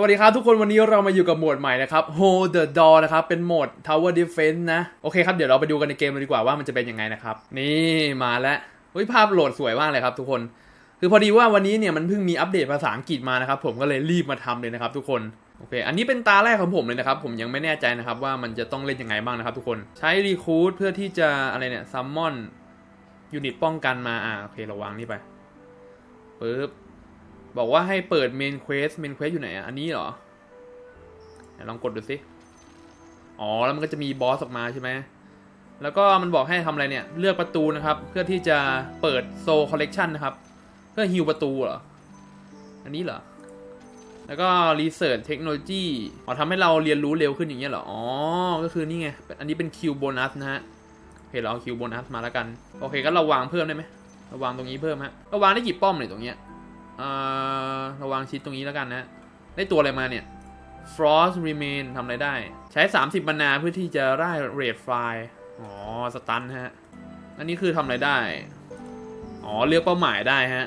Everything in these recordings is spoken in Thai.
สวัสดีครับทุกคนวันนี้เรามาอยู่กับโหมดใหม่นะครับ Hold the Door นะครับ เป็นโหมด Tower Defense นะ โอเคครับ เดี๋ยวเราไปดูกันในเกมเลยดีกว่าว่ามันจะเป็นยังไงนะครับ นี่มาแล้วเฮ้ยภาพโหลดสวยมากเลยครับทุกคน คือพอดีว่าวันนี้เนี่ยมันเพิ่งมีอัปเดตภาษาอังกฤษมานะครับ ผมก็เลยรีบมาทำเลยนะครับทุกคนโอเค อันนี้เป็นตาแรกของผมเลยนะครับ ผมยังไม่แน่ใจนะครับว่ามันจะต้องเล่นยังไงบ้างนะครับ ทุกคนใช้รีคูดเพื่อที่จะอะไรเนี่ยซัมมอนยูนิตป้องกันมาอ่าโอเคเราวางนี่ไปปึ๊บ บอกว่าให้เปิดเมนเควสเมนเควสอยู่ไหนอะอันนี้เหรอลองกดดูสิ อ๋อ แล้วมันก็จะมีบอสออกมาใช่ไหม แล้วก็มันบอกให้ทำอะไรเนี่ย เลือกประตูนะครับ เพื่อที่จะเปิดโซคอลเลกชันนะครับ เพื่อฮิวประตูเหรอ อันนี้เหรอ แล้วก็รีเสิร์ชเทคโนโลยีอ๋อทำให้เราเรียนรู้เร็วขึ้นอย่างเงี้ยเหรอ อ๋อ ก็คือนี่ไง อันนี้เป็นคิวโบนัสนะฮะโอเคเราเอาคิวโบนัสมาแล้วกัน โอเคก็เราวางเพิ่มได้ไหมเราวางตรงนี้เพิ่มฮะเราวางได้กี่ป้อมเนี่ยตรงเนี้ย เอ่อระวังชิดตรงนี้แล้วกันนะ ได้ตัวอะไรมาเนี่ย Frost Remain ทำอะไรได้ ใช้ 30มานาเพื่อที่จะได้ Red Fly อ๋อ สตันฮะ อันนี้คือทำอะไรได้ อ๋อ เลือกเป้าหมายได้ฮะ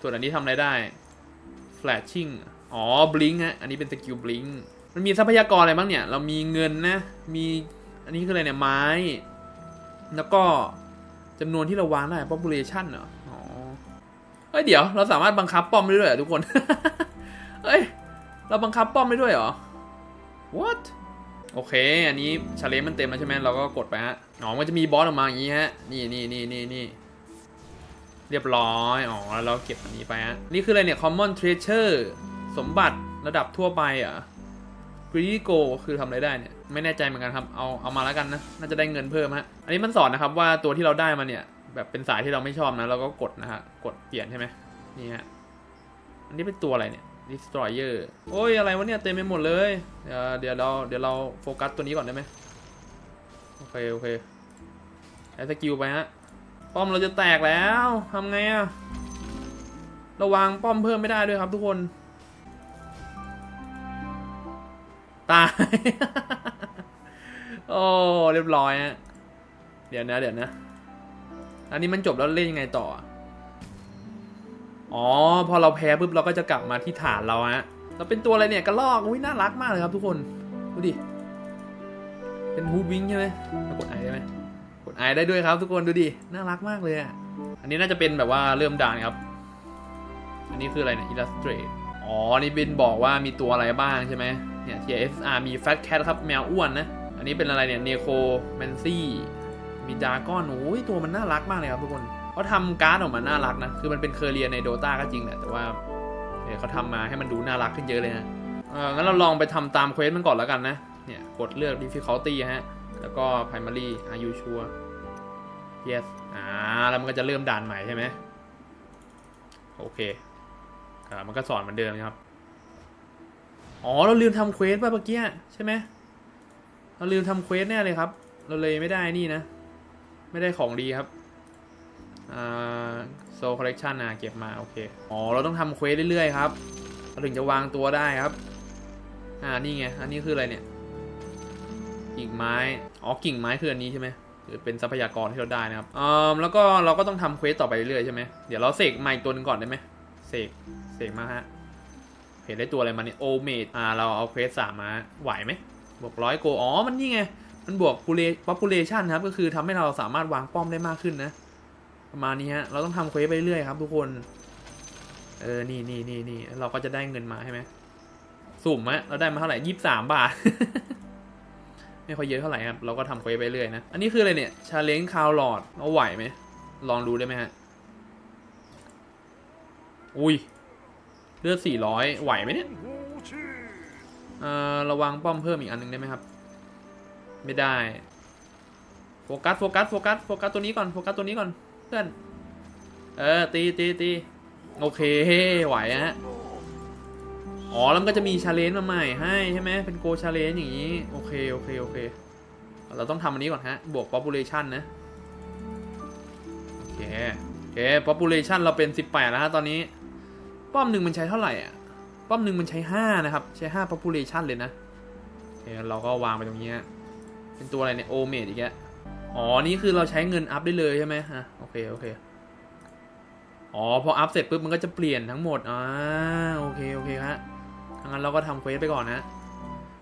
ส่วนอันนี้ทำอะไรได้ Flashing อ๋อ Blink ฮะ อันนี้เป็นสกิล Blink มันมีทรัพยากรอะไรบ้างเนี่ย เรามีเงินนะ มี อันนี้คืออะไรเนี่ย ไม้ แล้วก็จำนวนที่เราวางได้ population เหรอ ฮ้ยเดี๋ยวเราสามารถบังคับป้อมได้ด้วยเหรอทุกคน เฮ้ย เราบังคับป้อมได้ด้วยเหรอ what โอเค อันนี้ชาเลนมันเต็มแล้วใช่ไหมเราก็กดไปฮะอ๋อมันจะมีบอสออกมาอย่างนี้ฮะ นี่นี่นี่นี่นี่เรียบร้อย อ๋อ แล้วเราเก็บอันนี้ไปฮะ นี่คืออะไรเนี่ย common treasure สมบัติระดับทั่วไปอะ greedy go คือทำอะไรได้เนี่ย ไม่แน่ใจเหมือนกันครับ เอาเอามาแล้วกันนะ น่าจะได้เงินเพิ่มฮะ อันนี้มันสอนนะครับว่าตัวที่เราได้มาเนี่ย แบบเป็นสายที่เราไม่ชอบนะเราก็กดนะฮะ กดเปลี่ยนใช่ไหมนี่ฮะ อันนี้เป็นตัวอะไรเนี่ย destroyer โอ้ยอะไรวะเนี่ยเต็มไปหมดเลย เดี๋ยวเราเดี๋ยวเราโฟกัสตัวนี้ก่อนได้ไหมโอเคโอเคใช้สกิลไปฮะ ป้อมเราจะแตกแล้วทำไงอะราวางป้อมเพิ่มไม่ได้ด้วยครับทุกคน ตาย โอ้ เรียบร้อยฮะ เดี๋ยวนะ เดี๋ยวนะ อันนี้มันจบแล้วเล่นยังไงต่อ อ๋อ พอเราแพ้ปุ๊บเราก็จะกลับมาที่ฐานเราฮะ เราเป็นตัวอะไรเนี่ยกระลอก อุ้ยน่ารักมากเลยครับทุกคน ดูดิ เป็นฮูดวิงใช่ไหมกดไอได้ไหมกดไอได้ด้วยครับทุกคนดูดิ น่ารักมากเลยอะ อันนี้น่าจะเป็นแบบว่าเริ่มด่านครับ อันนี้คืออะไรเนี่ย illustrate อ๋อ นี่เป็นบอกว่ามีตัวอะไรบ้างใช่ไหมเนี่ย TSR มี fat cat ครับแมวอ้วนนะ อันนี้เป็นอะไรเนี่ย Neko Mancy มีดาก้อนโอ้ยตัวมันน่ารักมากเลยครับทุกคนเขาทำการ์ดออกมาน่ารักนะ คือมันเป็นเคอเรียในโดตาก็จริงแหละแต่ว่าเเขาทำมาให้มันดูน่ารักขึ้นเยอะเลยนะเอองั้นเราลองไปทำตามเควสมันก่อนแล้วกันนะ เนี่ยกดเลือก difficulty ฮะ แล้วก็ primary are you sure yes อ่า แล้วมันก็จะเริ่มด่านใหม่ใช่ไหมโอเคอ่ามันก็สอนเหมือนเดิมนะครับ อ๋อ เราลืมทำเควสป่ะเมื่อกี้ใช่ไหมเราลืมทำเควสแน่เลยครับ เราเลยไม่ได้นี่นะ ไม่ได้ของดีครับอ่าโซคอลเลกชันนะเก็บมา โอเค อ๋อ เราต้องทำเควสเรื่อยๆครับเราถึงจะวางตัวได้ครับ อ่า นี่ไง อันนี้คืออะไรเนี่ย กิ่งไม้ อ๋อ กิ่งไม้คืออันนี้ใช่ไหมคือเป็นทรัพยากรที่เราได้นะครับอ่าแล้วก็เราก็ต้องทำเควสต่อไปเรื่อยๆใช่ไหมเดี๋ยวเราเสกใหม่ตัวนึงก่อนได้ไหมเสก เสกมาฮะเห็นได้ตัวอะไรมาเนี่ยโอเมดอ่า เราเอาเควสสามมา ไหวไหมบวกร้อยโก อ๋อ มันนี่ไง มันบวก population ครับ ก็คือทำให้เราสามารถวางป้อมได้มากขึ้นนะ ประมาณนี้ฮะ เราต้องทำเควสไปเรื่อยครับ ทุกคน เออ นี่นี่นี่นี่เราก็จะได้เงินมาใช่ไหมสุ่มฮะเราได้มาเท่าไหร่ยี่สามบาท ไม่ค่อยเยอะเท่าไหร่ครับ เราก็ทำเควสไปเรื่อยนะ อันนี้คืออะไรเนี่ย ชาเลนจ์คาวลอดเอาไหวไหม ลองดูได้ไหมฮะ อุ้ย เลือดสี่ร้อยไหวไหมเนี่ยเอ่อระวังป้อมเพิ่มอีกอันหนึงได้ไหมครับ ไม่ได้ โฟกัส โฟกัส โฟกัส โฟกัสตัวนี้ก่อน โฟกัสตัวนี้ก่อน เพื่อน เออ ตีตีตีโอเค ไหวฮะ อ๋อ แล้วมันก็จะมีชาเลนจ์มาใหม่ให้ใช่ไหม เป็นโกชาเลนจ์อย่างนี้ โอเค โอเค โอเค เราต้องทำอันนี้ก่อนฮะ บวก population นะ โอเค โอเค population เราเป็น 18 แล้วฮะตอนนี้ ป้อมหนึ่งมันใช้เท่าไหร่อะ ป้อมหนึ่งมันใช้ 5 นะครับ ใช้ 5 population เลยนะโอเคเราก็วางไปตรงนี้ เป็นตัวอะไรเนี่ยโอเมดอีกแล้วอ๋อ นี่คือเราใช้เงินอัพได้เลยใช่ไหมฮะโอเค โอเค อ๋อ พออัพเสร็จปุ๊บมันก็จะเปลี่ยนทั้งหมด อ่า โอเค โอเคฮะงั้นเราก็ทำเควสไปก่อนนะ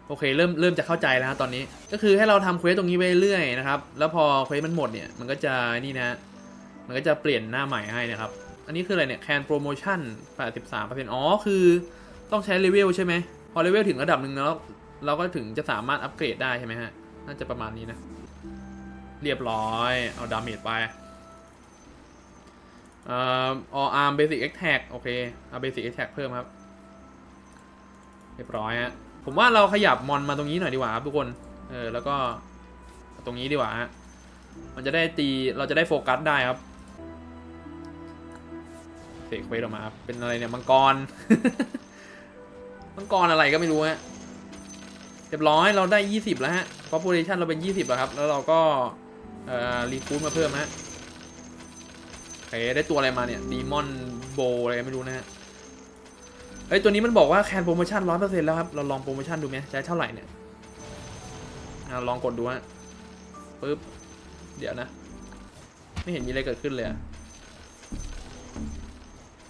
โอเค เริ่ม เริ่มจะเข้าใจแล้วตอนนี้ ก็คือให้เราทำเควสตรงนี้ไปเรื่อยนะครับ แล้วพอเควสมันหมดเนี่ย มันก็จะนี่นะ มันก็จะเปลี่ยนหน้าใหม่ให้นะครับ อันนี้คืออะไรเนี่ย แคนโปรโมชั่น83%อ๋อ คือต้องใช้เลเวลใช่ไหม พอเลเวลถึงระดับหนึ่งแล้ว เราก็ถึงจะสามารถอัปเกรดได้ใช่ไหมฮะ น่าจะประมาณนี้นะ เรียบร้อย เอาดาเมจไปเอ่อ all arm basic attack โอเค เอา basic attack เพิ่มครับ เรียบร้อยฮะ ผมว่าเราขยับมอนมาตรงนี้หน่อยดีกว่าครับทุกคน เออ แล้วก็ตรงนี้ดีกว่าฮะ มันจะได้ตี เราจะได้โฟกัสได้ครับเสกเควสออกมาครับเป็นอะไรเนี่ย มังกร มังกรอะไรก็ไม่รู้ฮะ เรียบร้อยเราได้ 20 แล้วฮะ population เราเป็น 20 แล้วครับ แล้วเราก็เอ่อรีคูดมาเพิ่มฮะโอเคได้ตัวอะไรมาเนี่ยดีมอนโบอะไรไม่รู้นะฮะเฮ้ยตัวนี้มันบอกว่าแคนโปรโมชั่นร้อยเปอร์เซ็นต์แล้วครับ เราลองโปรโมชั่นดูไหมใช้เท่าไหร่เนี่ยอ่าลองกดดูฮะปึ๊บ เดี๋ยวนะ ไม่เห็นมีอะไรเกิดขึ้นเลย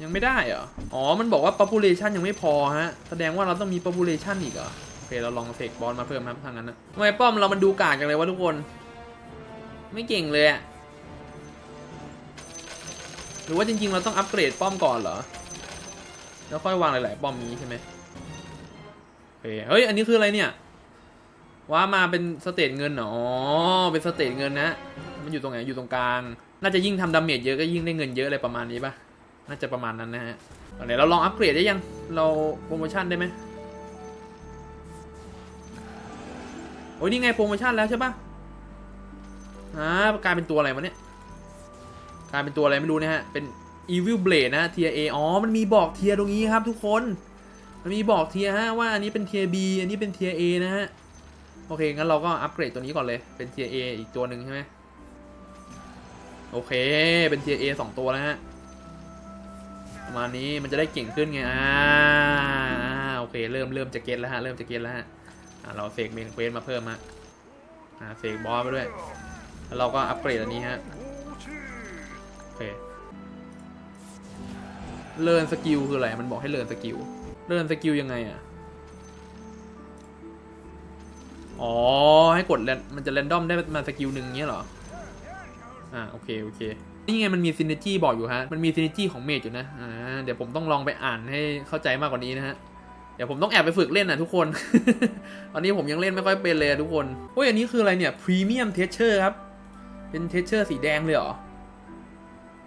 ยังไม่ได้เหรอ อ๋อ มันบอกว่า population ยังไม่พอฮะ แสดงว่าเราต้องมี population อีกเหรอโอ เคเราลองเสกบอลมาเพิ่มครับทางนั้นนะทำไมป้อมเรามันดูกากจังเลยวะทุกคน ไม่เก่งเลยอะหรือว่าจริงๆ เราต้องอัปเกรดป้อมก่อนเหรอ แล้วค่อยวางหลายๆ ป้อมนี้ใช่ไหมเคเฮ้ย อันนี้คืออะไรเนี่ย ว่ามาเป็นสเตจเงินเหรออ๋อ เป็นสเตจเงินนะ มันอยู่ตรงไหน อยู่ตรงกลาง น่าจะยิ่งทำดาเมจเยอะก็ยิ่งได้เงินเยอะอะไรประมาณนี้ปะน่าจะประมาณนั้นนะฮะเดี๋ยวเราลองอัปเกรดได้ยัง เราโปรโมชั่นได้ไหม อ้ยนี่ไงโปรโมชั่นแล้วใช่ปะอ่ากลายเป็นตัวอะไรวะเนี่ยกลายเป็นตัวอะไรไม่รู้นะฮะ เป็น Evil Blade นะเทีย A อ๋อ มันมีบอกเทียตรงนี้ครับทุกคน มันมีบอกเทียฮะว่าอันนี้เป็นเทีย B อันนี้เป็นเทีย A นะฮะ โอเค งั้นเราก็อัปเกรดตัวนี้ก่อนเลย เป็นเทีย A อีกตัวหนึ่งใช่ไหมโอเค เป็นเทีย A สองตัวแล้วฮะ ประมาณนี้มันจะได้เก่งขึ้นไงอ่าอ่า โอเค เริ่มเริ่มจะเก็ตแล้วฮะ เริ่มจะเก็ตแล้วฮะ เราเสกเมนเควสมาเพิ่มฮะอ่าเสกบอสไปด้วย แล้วเราก็อัปเกรดอันนี้ฮะโอเคเลิร์นสกิลคืออะไร มันบอกให้เลิร์นสกิล เลิร์นสกิลยังไงอะ อ๋อ ให้กดแรนมันจะแรนดอมได้มาสกิลหนึ่งเงี้ยเหรอ อ่า โอเค โอเค นี่ไงมันมีซินเนจี้บอกอยู่ฮะ มันมีซินเนจี้ของเมจอยู่นะ อ่า เดี๋ยวผมต้องลองไปอ่านให้เข้าใจมากกว่านี้นะฮะ เดี๋ยวผมต้องแอบไปฝึกเล่นนะทุกคน ตอนนี้ผมยังเล่นไม่ค่อยเป็นเลยทุกคนโอ้ยอันนี้คืออะไรเนี่ยพรีเมียมเทเชอร์ครับ เป็นเทเชอร์สีแดงเลยเหรอ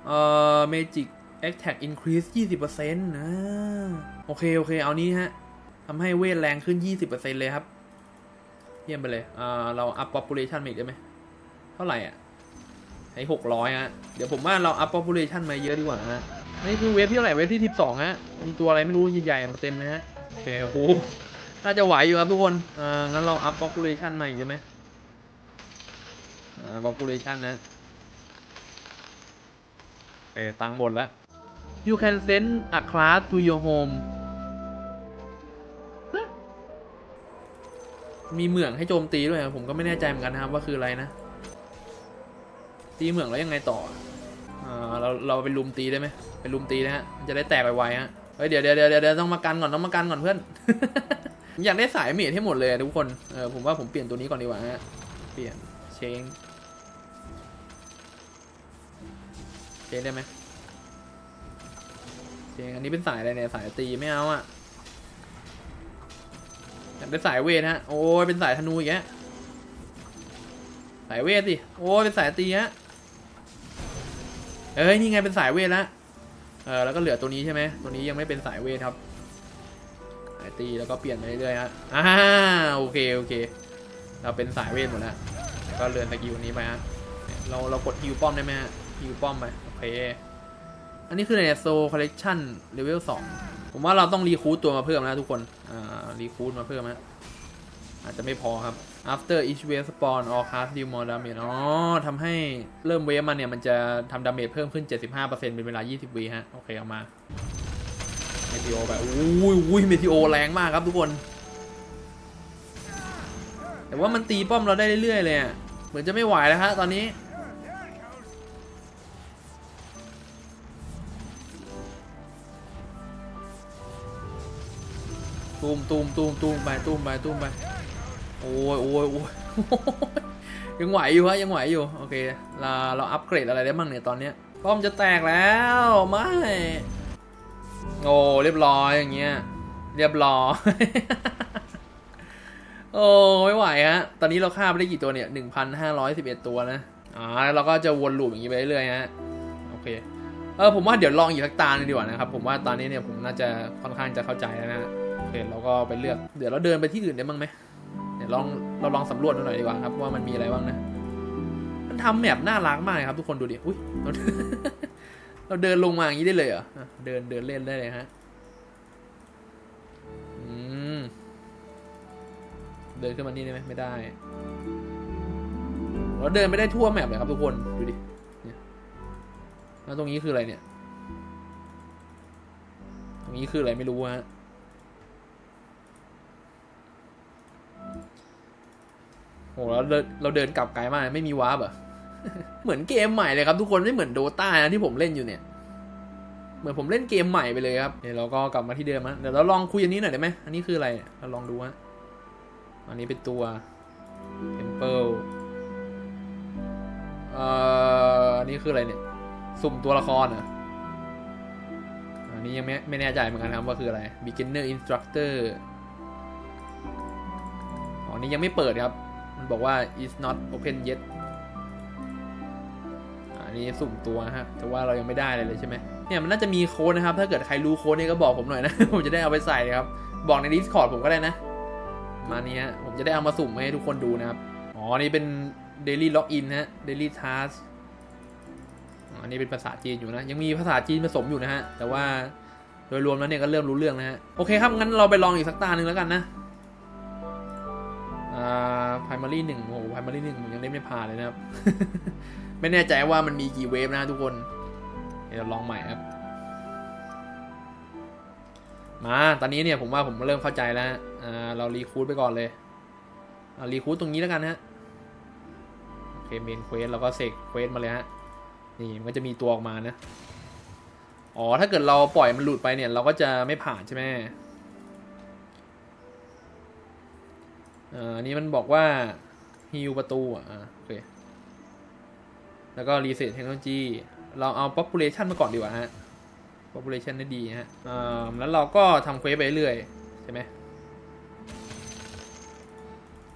เอ่อ Magic Attack Increase 20%นต์นะโอเค โอเค เอานี้ฮะทำให้เวทแรงขึ้น20%เปอร์เซ็นต์เลยครับ เยี่ยมไปเลยเอ่อเรา up population มาอีกได้ไหม เท่าไหร่อะให้หกร้อยฮะ เดี๋ยวผมว่าเรา up population มาเยอะดีกว่าฮะนี่คือเวฟที่เท่าไหร่เวฟที่12ฮะ มีตัวอะไรไม่รู้ใหญ่ๆมาเต็มเลยฮะ โอเคโอ้โหน่าจะไหวอยู่ครับทุกคนอ่องั้นเรา up population มาอีกได้ไหมอ่า population นะเอตังหมดแล้ว you can send a class to your home มีเหมืองให้โจมตีด้วยอะผมก็ไม่แน่ใจเหมือนกันนะครับว่าคืออะไรนะ ตีเหมืองแล้วยังไงต่ออ่าเราเราไปลุมตีได้ไหมไปลุมตีนะฮะจะได้แตกไวๆฮะ เฮ้ยเดี๋ยวเดี๋ยวเดี๋ยวเดี๋ยวต้องมากันก่อนต้องมากันก่อนเพื่อน อยากได้สายเมทให้หมดเลยทุกคน เออผมว่าผมเปลี่ยนตัวนี้ก่อนดีกว่าฮะ เปลี่ยนเชงเชงได้ไหมเชงอันนี้เป็นสายอะไรเนี่ยสายตีไม่เอาอะอยากเป็นสายเวทฮะ โอ้ยเป็นสายธนูอีกแกสายเวทสิ โอ้ยเป็นสายตีฮะเอ้ยนี่ไงเป็นสายเวทแล้ว เออแล้วก็เหลือตัวนี้ใช่ไหมตัวนี้ยังไม่เป็นสายเวทครับสายตีแล้วก็เปลี่ยนไปเรื่อยๆฮะอ่าโอเคโอเค เราเป็นสายเวทหมดแล้วแล้วก็เลือนสกิลนี้ไปฮะเราเรากดฮิวป้อมได้ไหมฮะฮิวป้อมไปโอเคอันนี้คือในโซคอลเลกชันเลเวลสองผมว่าเราต้องรีคูดตัวมาเพิ่มนะทุกคนอ่ารีคูดมาเพิ่มนะอาจจะไม่พอครับ after each wave spawn all cast deal more damage อ๋อทำให้เริ่มเวฟมันเนี่ย มันจะทำดาเมจเพิ่มขึ้น 75%เป็นเวลา 20วิฮะ โอเค เอามาเมทิโอแบบอุ้ยอุ้ยเมทิโอแรงมากครับทุกคน แต่ว่ามันตีป้อมเราได้เรื่อยๆเลยเหมือนจะไม่ไหวแล้วฮะตอนนี้ตูมตูมตูมตูมไปตูมไปตูมไป โอ้ยโอ้ยโอ้ยยังไหวอยู่ฮะยังไหวอยู่โอเคเราเราอัปเกรดอะไรได้บ้างเนี่ยตอนเนี้ยป้อมจะแตกแล้วไม่โอ้เรียบร้อยอย่างเงี้ยเรียบร้อยโอ้ไม่ไหวฮะตอนนี้เราฆ่าไปได้กี่ตัวเนี่ยหนึ่งพันห้าร้อยสิบเอ็ดตัวนะอ่าแล้วเราก็จะวนลูปอย่างนี้ไปเรื่อยๆฮะโอเคเออผมว่าเดี๋ยวลองอีกสักตาหนึงดีกว่านะครับผมว่าตอนนี้เนี่ยผมน่าจะค่อนข้างจะเข้าใจแล้วนะโอเคเราก็ไปเลือกเดี๋ยวเราเดินไปที่อื่นได้บ้างไหม ลองเราลองสำรวจดูหน่อยดีกว่าครับ ว่ามันมีอะไรบ้างนะ มันทำแมปน่ารักมากเลยครับ ทุกคนดูดิอุ้ยเราเดินลงมาอย่างนี้ได้เลยเหรอเดินเดินเล่นได้เลยฮะเดินขึ้นมานี่ได้ไหมไม่ได้ เราเดินไม่ได้ทั่วแมปเลยครับทุกคนดูดิเนี่ยแล้วตรงนี้คืออะไรเนี่ย ตรงนี้คืออะไรไม่รู้ฮะ โหเราเดินเราเดินกลับไกลมากไม่มีวาร์ปเหรอเหมือนเกมใหม่เลยครับทุกคนไม่เหมือนโดตานะที่ผมเล่นอยู่เนี่ย เหมือนผมเล่นเกมใหม่ไปเลยครับเดี๋ยวเราก็กลับมาที่เดิมนะเดี๋ยวเราลองคุยอันนี้หน่อยได้ไหมอันนี้คืออะไรเราลองดูฮะอันนี้เป็นตัว Temple เอ่ออันนี้คืออะไรเนี่ย สุ่มตัวละครเหรออันนี้ยังไม่ไม่แน่ใจเหมือนกันครับว่าคืออะไร beginner instructor อ๋ออันนี้ยังไม่เปิดครับ มันบอกว่า is not open yet อันนี้สุ่มตัวฮะ แต่ว่าเรายังไม่ได้เลยเลยใช่ไหมเนี่ยมันน่าจะมีโค้ดนะครับ ถ้าเกิดใครรู้โค้ดเนี่ยก็บอกผมหน่อยนะ ผมจะได้เอาไปใส่ครับ บอกใน Discord ผมก็ได้นะ มาเนี้ฮะผมจะได้เอามาสุ่มให้ทุกคนดูนะครับ อ๋อ นี่เป็น daily login ฮะ daily task อ๋ออันนี้เป็นภาษาจีนอยู่นะ ยังมีภาษาจีนผสมอยู่นะฮะ แต่ว่าโดยรวมแล้วเนี่ยก็เริ่มรู้เรื่องนะฮะ โอเคครับ งั้นเราไปลองอีกสักตาหนึ่งแล้วกันนะา primary หนึ่งโอ้โห primary หนึ่งผมยังเล่นไม่ผ่านเลยนะครับ ไม่แน่ใจว่ามันมีกี่เวฟนะทุกคน เดี๋ยวลองใหม่ครับ มา ตอนนี้เนี่ยผมว่าผมเริ่มเข้าใจแล้วอ่าเรารีคูดไปก่อนเลยอ่ารีคูดตรงนี้แล้วกันฮะโอเคเมนเควสเราก็เสกเควสมาเลยฮะ นี่มันก็จะมีตัวออกมานะ อ๋อ ถ้าเกิดเราปล่อยมันหลุดไปเนี่ย เราก็จะไม่ผ่านใช่ไหม อ่าอันนี้มันบอกว่าฮิวประตูอะโอเคแล้วก็ reset technology เราเอา population มาก่อนดีกว่าฮะ population ได้ดีฮะอ่าแล้วเราก็ทำเควสไปเรื่อยใช่ไหม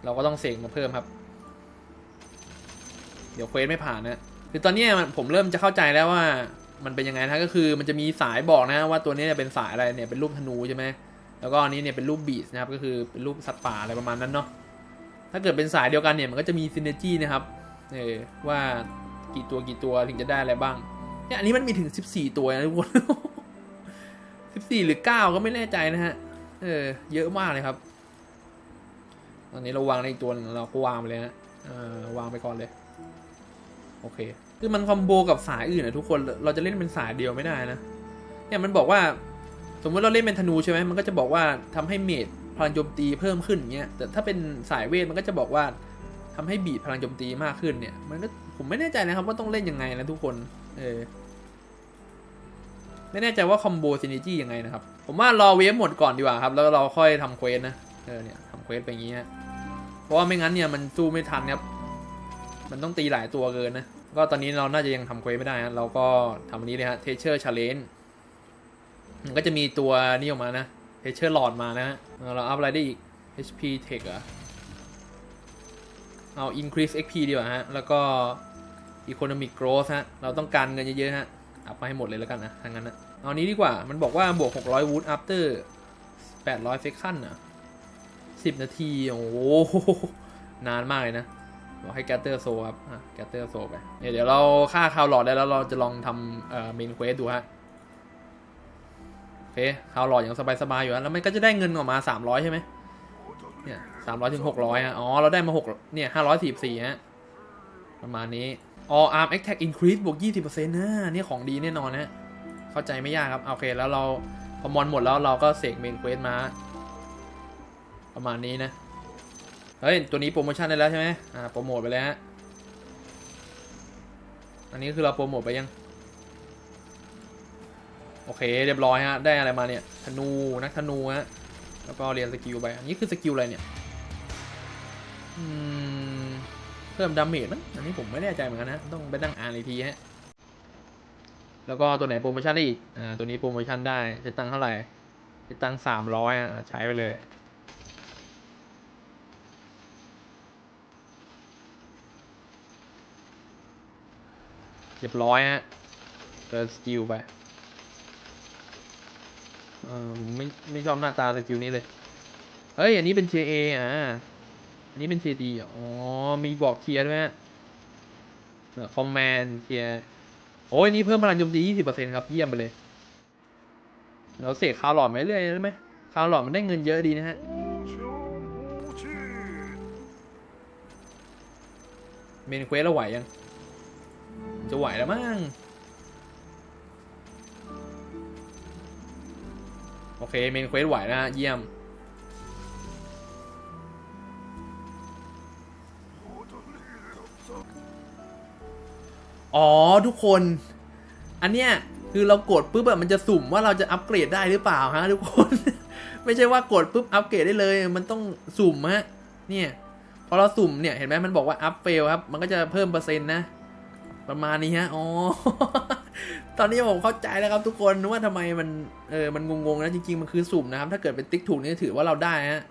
เราก็ต้องเสกมาเพิ่มครับ เดี๋ยวเควสไม่ผ่านนะ คือตอนนี้มันผมเริ่มจะเข้าใจแล้วว่ามันเป็นยังไงนะก็คือมันจะมีสายบอกนะว่าตัวนี้เป็นสายอะไรเนี่ยเป็นรูปธนูใช่ไหม แล้วก็อันนี้เนี่ยเป็นรูปบีสนะครับก็คือเป็นรูปสัตว์ป่าอะไรประมาณนั้นเนาะถ้าเกิดเป็นสายเดียวกันเนี่ยมันก็จะมีซินเนจี้นะครับเออว่ากี่ตัวกี่ตัวถึงจะได้อะไรบ้างเนี่ยอันนี้มันมีถึง 14 ตัวนะทุกคน14 หรือ 9 ก็ไม่แน่ใจนะฮะเออเยอะมากเลยครับ ตอนนี้เราวางในอีกตัวหนึ่งเราก็วางไปเลยนะเออวางไปก่อนเลย โอเค คือมันคอมโบกับสายอื่นนะทุกคนเราจะเล่นเป็นสายเดียวไม่ได้นะเนี่ยมันบอกว่า สมมติเราเล่นเป็นธนูใช่ไหมมันก็จะบอกว่าทำให้เมจพลังโจมตีเพิ่มขึ้นอย่างเงี้ย แต่ถ้าเป็นสายเวทมันก็จะบอกว่าทำให้บีดพลังโจมตีมากขึ้นเนี่ย มันก็ผมไม่แน่ใจนะครับว่าต้องเล่นยังไงนะทุกคน เออ ไม่แน่ใจว่าคอมโบซินิจี้ยังไงนะครับ ผมว่ารอเวฟหมดก่อนดีกว่าครับ แล้วเราค่อยทำเควสนะ เออเนี่ยทำเควสไปอย่างงี้ฮะ เพราะว่าไม่งั้นเนี่ยมันสู้ไม่ทันครับ มันต้องตีหลายตัวเกินนะ ก็ตอนนี้เราน่าจะยังทำเควสไม่ได้ฮะ เราก็ทำอันนี้เลยฮะเทเชอร์ชาเลน มันก็จะมีตัวนี่ออกมานะเทเชอร์หลอดมานะเราอัพอะไรได้อีก HP Tech เหรอเอา increase XP ดีกว่าฮะ แล้วก็ economic growth ฮะ เราต้องการเงินเยอะๆฮะ อัพมาให้หมดเลยแล้วกันนะทางนั้นนะเอานี้ดีกว่า มันบอกว่าบวก 600วูด after 800 second อะ10 นาที โอ้โห นานมากเลยนะบอกให้แกเตอร์โซครับอะแกเตอร์โซไป เดี๋ยวเราฆ่าคาวหลอดได้แล้วเราจะลองทำเมนเควสดูฮะ เคคาวหลอดอย่างสบายๆอยู่ฮะแล้วมันก็จะได้เงินออกมา 300 ใช่ไหมเนี่ย300ถึง600ฮะอ๋อ เราได้มา6เนี่ย544ฮะ ประมาณนี้ all arm attack increase บวก20%นะนี่ของดีแน่นอนนะ เข้าใจไม่ยากครับ โอเค แล้วเราพอมอนหมดแล้วเราก็เสกเมนเควสมา ประมาณนี้นะ เฮ้ย ตัวนี้โปรโมชั่นได้แล้วใช่ไหมอ่า โปรโมทไปแล้วฮะ อันนี้คือเราโปรโมทไปยัง อเคเรียบร้อยฮะได้อะไรมาเนี่ยธนูนักธนูฮะแล้วก็เรียนสกิลไปอันนี้คือสกิลอะไรเนี่ยเพิ่มดาเมจมั้งอันนี้ผมไม่แน่ใจเหมือนกันนะต้องไปนั่งอ่านอีกทีฮะแล้วก็ตัวไหนโปรโมชั่นได้อีกอ่าตัวนี้โปรโมชั่นได้จะตังเท่าไหร่จะตังสามร้อยอะใช้ไปเลยเรียบร้อยฮะเจอสกิลไป เออผมไม่ไม่ชอบหน้าตาสกิลนี้เลย เฮ้ย อันนี้เป็น JA อะ อันนี้เป็น JD อะอ๋อ มีบอกเทียร์ด้วยฮะคอมแมนเทียร์ โอ้ยนี่เพิ่มพลังโจมตี 20%ครับ เยี่ยมไปเลย เราเสกคาวหลอดไหมเรื่อยได้ไหมคาวหลอดมันได้เงินเยอะดีนะฮะเมนเควสเราไหวยัง จะไหวแล้วมั้ง โอเคเมนเควสไหวนะฮะ เยี่ยม อ๋อทุกคน อันเนี้ยคือเรากดปุ๊บแบบมันจะสุ่มว่าเราจะอัปเกรดได้หรือเปล่าฮะทุกคน ไม่ใช่ว่ากดปุ๊บอัปเกรดได้เลย มันต้องสุ่มฮะ เนี่ยพอเราสุ่มเนี่ยเห็นไหมมันบอกว่าอัพเฟลครับ มันก็จะเพิ่มเปอร์เซ็นต์นะ ประมาณนี้ฮะ อ๋อ ตอนนี้ผมเข้าใจแล้วครับทุกคนว่าทำไมมันเออมันงงๆนะจริงๆมันคือสุ่มนะครับ ถ้าเกิดเป็นติ๊กถูกนี่ถือว่าเราได้ฮะ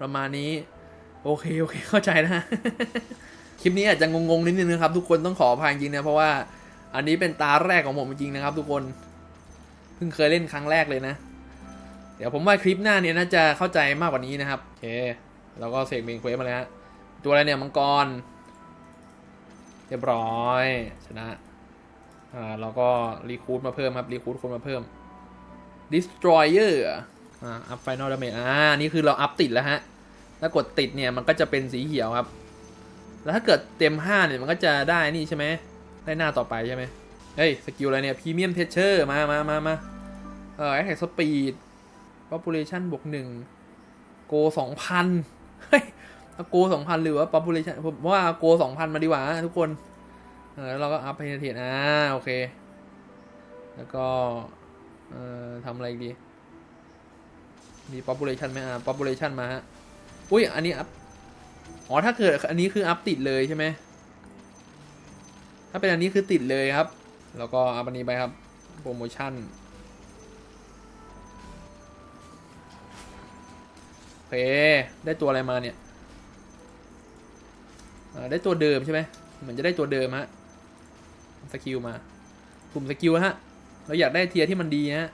ประมาณนี้ โอเคโอเค เข้าใจนะคลิปนี้อาจจะงงๆนิดนึงนะครับ ทุกคนต้องขออภัยจริงนะเพราะว่า อันนี้เป็นตาแรกของผมจริงนะครับ ทุกคนเพิ่งเคยเล่นครั้งแรกเลยนะ เดี๋ยวผมว่าคลิปหน้าเนี่ยน่าจะเข้าใจมากกว่านี้นะครับโอเคแล้วก็เสกเมนเควสมาเลยฮะตัวอะไรเนี่ยมังกรเรียบร้อยชนะ อ่าเราก็รีคูดมาเพิ่มครับรีคูดคนมาเพิ่ม destroyer อะอ่า up final damage อ่านี่คือเราอัพติดแล้วฮะถ้ากดติดเนี่ยมันก็จะเป็นสีเขียวครับ แล้วถ้าเกิดเต็ม 5 เนี่ยมันก็จะได้นี่ใช่ไหมได้หน้าต่อไปใช่ไหมเฮ้ยสกิลอะไรเนี่ยพรีเมียมเทเชอร์มามามามาเอ่อ attack speed population บวกหนึ่ง go สองพันเฮ้ยเอา go สองพันหรือว่า population ผมว่า go สองพันมาดีกว่าทุกคน แล้วเราก็อัพเพนเทนอ่าโอเค แล้วก็เอ่อทำอะไรดี มี population ไหมอ่า population มาฮะ อุ้ย อันนี้อัพ อ๋อ ถ้าเกิดอันนี้คืออัพติดเลยใช่ไหม ถ้าเป็นอันนี้คือติดเลยครับ แล้วก็อัพอันนี้ไปครับ โปรโมชั่นโอเค ได้ตัวอะไรมาเนี่ยได้ตัวเดิมใช่ไหมเหมือนจะได้ตัวเดิมฮะ สกิลมากลุ่มสกิลฮะ เราอยากได้เทียที่มันดีฮะ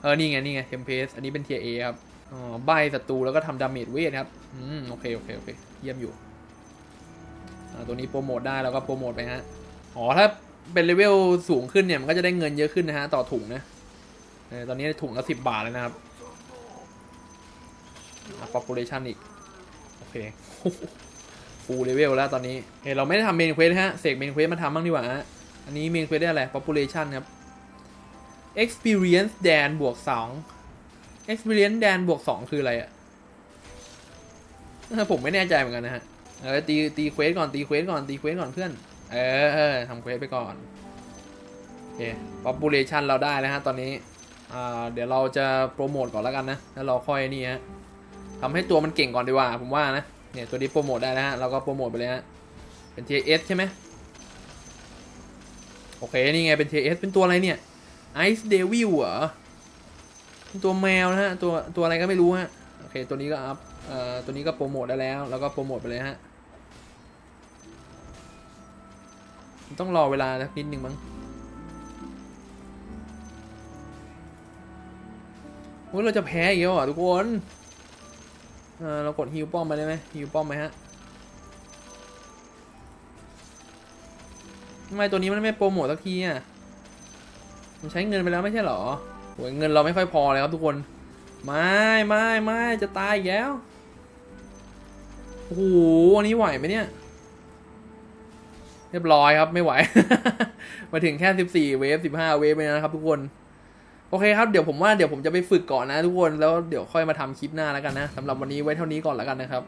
เออ นี่ไง นี่ไงเทมเพสอันนี้เป็นเทียเอครับ อ๋อ ใบศัตรูแล้วก็ทำดาเมจเวทครับ อืม โอเค โอเค โอเค เยี่ยมอยู่ อ่า ตัวนี้โปรโมทได้แล้วก็โปรโมทไปฮะ อ๋อ ถ้าเป็นเลเวลสูงขึ้นเนี่ย มันก็จะได้เงินเยอะขึ้นนะฮะ ต่อถุงนะเออตอนนี้ถุงละสิบบาทแล้วนะครับอะ population อีก โอเคฟูลเลเวลแล้วตอนนี้เฮ้เราไม่ได้ทำเมนเควสฮะ เสกเมนเควสมาทำบ้างดีกว่าฮะ อันนี้เมนเควสได้อะไร population ครับ experience แดนบวกสอง experience แดนบวกสองคืออะไรอะผมไม่แน่ใจเหมือนกันนะฮะ เออตีตีเควสก่อนตีเควสก่อนตีเควสก่อนเพื่อนเออเออทำเควสไปก่อนโอเค population เราได้แล้วฮะตอนนี้ อ่า เดี๋ยวเราจะโปรโมทก่อนแล้วกันนะ แล้วเราค่อยนี่ฮะทำให้ตัวมันเก่งก่อนดีกว่า ผมว่านะ เนี่ยตัวนี้โปรโมทได้แล้วฮะ เราก็โปรโมทไปเลยฮะ เป็น TS ใช่ไหม โอเค นี่ไงเป็น TS เป็นตัวอะไรเนี่ย Ice Devil เหรอเป็นตัวแมวนะฮะ ตัวตัวอะไรก็ไม่รู้ฮะ โอเค ตัวนี้ก็อัพเอ่อตัวนี้ก็โปรโมทได้แล้ว แล้วก็โปรโมทไปเลยฮะ ต้องรอเวลาสักนิดนึงมั้งโอ้ยเราจะแพ้อีกแล้วเหรอะทุกคน เออเรากดฮิวป้อมไปได้ไหมฮิวป้อมไหมฮะ ทำไมตัวนี้มันไม่โปรโมทสักทีอะมันใช้เงินไปแล้วไม่ใช่หรอโอ้ยเงินเราไม่ค่อยพอเลยครับทุกคน ไม่ไม่ไม่จะตายอีกแล้ว โอ้โหอันนี้ไหวไหมเนี่ย เรียบร้อยครับไม่ไหว มาถึงแค่14เวฟ15เวฟไปนะครับ ทุกคน โอเคครับเดี๋ยวผมว่าเดี๋ยวผมจะไปฝึกก่อนนะทุกคน แล้วเดี๋ยวค่อยมาทำคลิปหน้าแล้วกันนะสำหรับวันนี้ไว้เท่านี้ก่อนแล้วกันนะครับ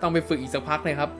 ต้องไปฝึกอีกสักพักเลยครับ